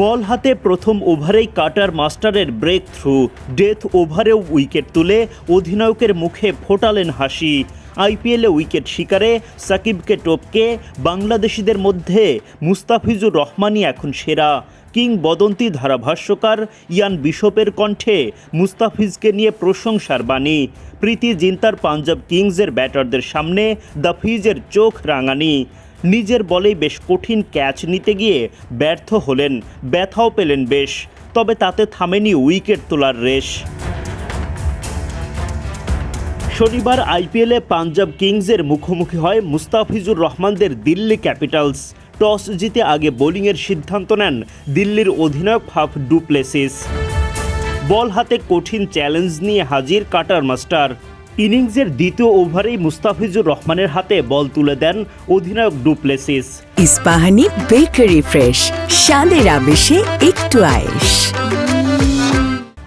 বল হাতে প্রথম ওভারেই কাটার মাস্টারের ব্রেক থ্রু ডেথ ওভারেও উইকেট তুলে অধিনায়কের মুখে ফোটালেন হাসি। আইপিএলে উইকেট শিকারে সাকিবকে টপকে বাংলাদেশিদের মধ্যে মুস্তাফিজুর রহমানই এখন সেরা। কিংবদন্তি ধারাভাষ্যকার ইয়ান বিশপের কণ্ঠে মুস্তাফিজকে নিয়ে প্রশংসার বাণী। প্রীতি জিন্তার পাঞ্জাব কিংসের ব্যাটারদের সামনে দ্য ফিজের চোখ রাঙানি। নিজের বলেই বেশ কঠিন ক্যাচ নিতে গিয়ে ব্যর্থ হলেন। ব্যথাও পেলেন বেশ, তবে তাতে থামেনি উইকেট তোলার রেশ। শনিবার আইপিএলে পাঞ্জাব কিংসের মুখোমুখি হয় মুস্তাফিজুর রহমানদের দিল্লি ক্যাপিটালস। টস জিতে আগে বোলিংয়ের সিদ্ধান্ত নেন দিল্লির অধিনায়ক ফাফ ডুপ্লেসিস। বল হাতে কঠিন চ্যালেঞ্জ নিয়ে হাজির কাটার মাস্টার। ইনিংসের দ্বিতীয় ওভারেই মুস্তাফিজুর রহমানের হাতে বল তুলে দেন অধিনায়ক ডুপ্লেসিস। ইস্পাহানি বেকারি ফ্রেশ স্বাদের আবেশে একটু আয়েশ।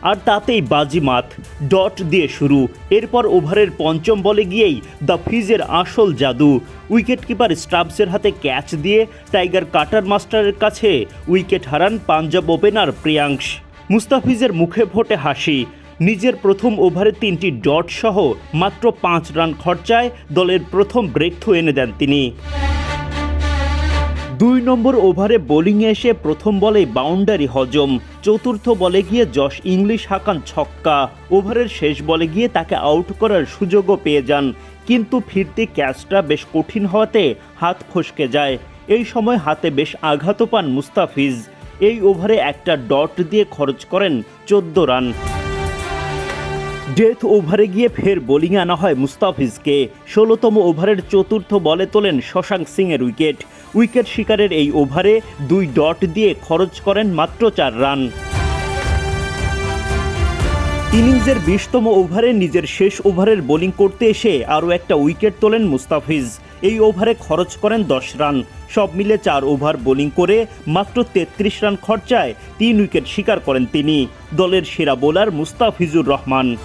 আর তাতেই বাজিমাত ডট দিয়ে শুরু। এরপর ওভারের পঞ্চম বলে গিয়েই দ্য ফিজের আসল জাদু। উইকেটকিপার স্টাবসের হাতে ক্যাচ দিয়ে টাইগার কাটার মাস্টারের কাছে উইকেট হারান পাঞ্জাব ওপেনার প্রিয়াংশ। মুস্তাফিজের মুখে ফোটে হাসি। নিজের প্রথম ওভারে তিনটি ডট সহ মাত্র পাঁচ রান খরচায় দলের প্রথম ব্রেক থ্রু এনে দেন তিনি। দুই নম্বর ওভারে বোলিংয়ে এসে প্রথম বলে বাউন্ডারি হজম, চতুর্থ বলে গিয়ে যশ ইংলিশ হাকান ছক্কা। ওভারের শেষ বলে গিয়ে তাকে আউট করার সুযোগও পেয়ে যান, কিন্তু ফিরতি ক্যাচটা বেশ কঠিন হওয়াতে হাত ফসকে যায়। এই সময় হাতে বেশ আঘাতও পান মুস্তাফিজ। এই ওভারে একটা ডট দিয়ে খরচ করেন চোদ্দ রান। ডেথ ওভারে গিয়ে ফের বোলিংয়ে আনা হয় মুস্তাফিজকে ষোলোতম ওভারের চতুর্থ বলে তোলেন শশাঙ্ক সিংয়ের উইকেট। উইকেট শিকারের এই ওভারে দুই ডট দিয়ে খরচ করেন মাত্র চার রান। ইনিংসের বিশতম ওভারে নিজের শেষ ওভারের বোলিং করতে এসে আরও একটা উইকেট তোলেন মুস্তাফিজ এই ওভারে খরচ করেন দশ রান। সব মিলে চার ওভার বোলিং করে মাত্র তেত্রিশ রান খরচায় তিন উইকেট শিকার করেন তিনি। দলের সেরা বোলার মুস্তাফিজুর রহমান।